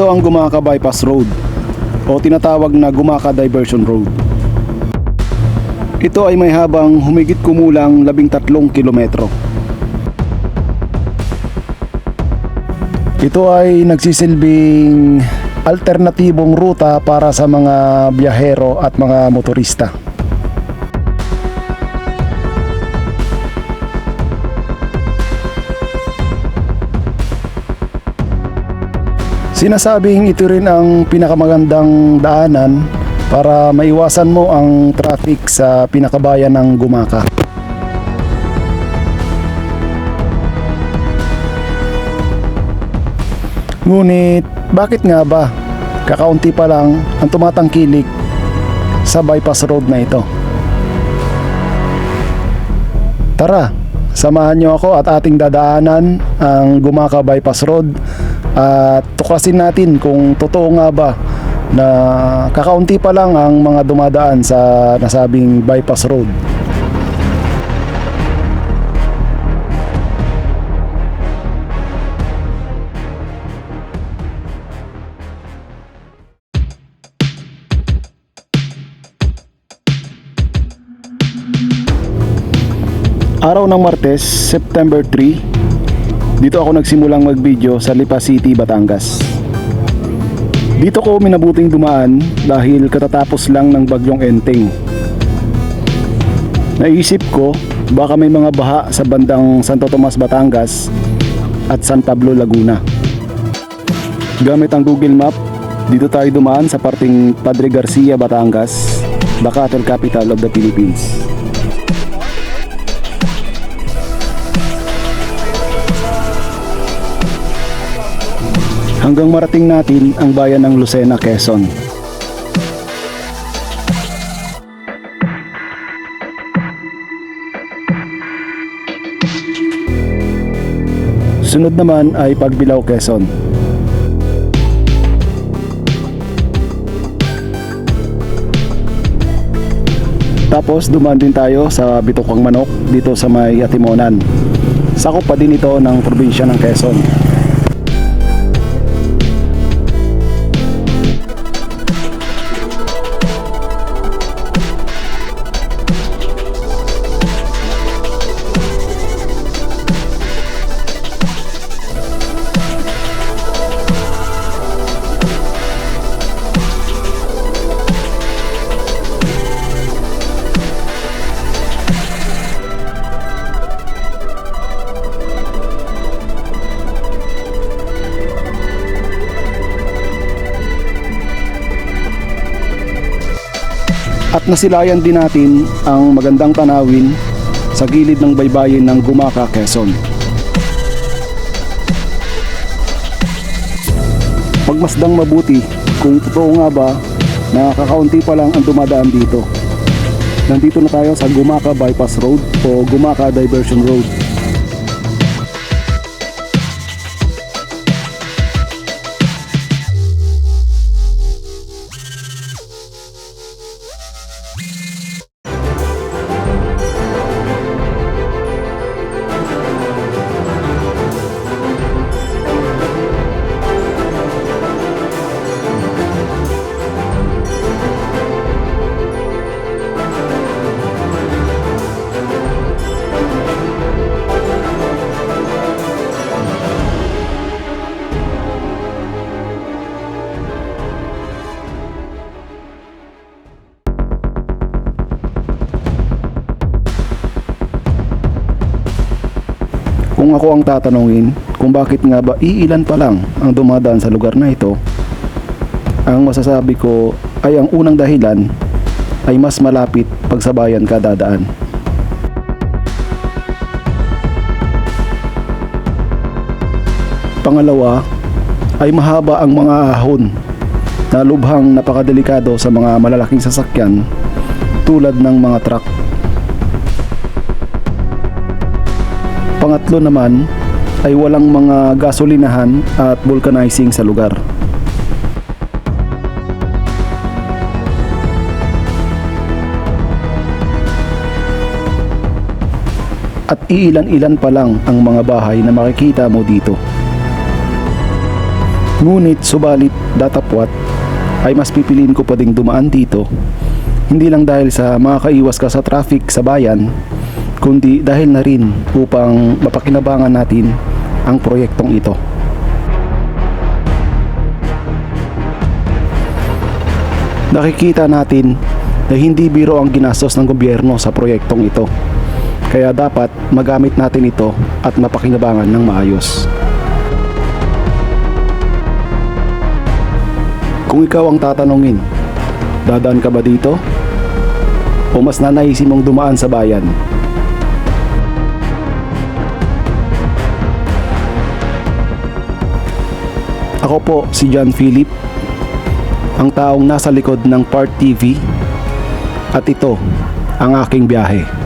Ito ang Gumaka Bypass Road o tinatawag na Gumaka Diversion Road. Ito ay may habang humigit kumulang 13 kilometro. Ito ay nagsisilbing alternatibong ruta para sa mga biyahero at mga motorista. Sinasabing ito rin ang pinakamagandang daanan para maiwasan mo ang traffic sa pinakabayan ng Gumaka. Ngunit bakit nga ba kakaunti pa lang ang tumatangkilik sa bypass road na ito? Tara, samahan niyo ako at ating dadaanan ang Gumaka Bypass Road at tuklasin natin kung totoo nga ba na kakaunti pa lang ang mga dumadaan sa nasabing bypass road. Araw ng Martes, September 3, dito ako nagsimulang mag-video sa Lipa City, Batangas. Dito ko minabuting dumaan dahil katatapos lang ng bagyong Enteng. Naisip ko baka may mga baha sa bandang Santo Tomas, Batangas at San Pablo, Laguna. Gamit ang Google Map, dito tayo dumaan sa parting Padre Garcia, Batangas, the cattle capital of the Philippines. Hanggang marating natin ang bayan ng Lucena, Quezon. Sunod naman ay Pagbilao, Quezon. Tapos dumaan din tayo sa Bitukwang Manok dito sa may Atimonan. Sakop pa din ito ng probinsya ng Quezon. At nasilayan din natin ang magandang tanawin sa gilid ng baybayin ng Gumaka, Quezon. Pagmasdang mabuti kung totoo nga ba na kakaunti pa lang ang dumadaan dito. Nandito na tayo sa Gumaka Bypass Road o Gumaka Diversion Road. Kung ako ang tatanungin kung bakit nga ba iilan pa lang ang dumadaan sa lugar na ito, ang masasabi ko ay ang unang dahilan ay mas malapit pagsabayan ka dadaan. Pangalawa ay mahaba ang mga ahon na lubhang napakadelikado sa mga malalaking sasakyan tulad ng mga truck. Pangatlo naman ay walang mga gasolinahan at vulcanizing sa lugar. At iilan-ilan pa lang ang mga bahay na makikita mo dito. Ngunit subalit datapwat ay mas pipiliin ko pa ding dumaan dito. Hindi lang dahil sa makakaiwas ka sa traffic sa bayan, kundi dahil na rin upang mapakinabangan natin ang proyektong ito. Nakikita natin na hindi biro ang ginastos ng gobyerno sa proyektong ito. Kaya dapat magamit natin ito at mapakinabangan ng maayos. Kung ikaw ang tatanungin, dadaan ka ba dito? O mas nanaisin mong dumaan sa bayan? Ako po si John Philip, ang taong nasa likod ng Part TV at ito ang aking biyahe.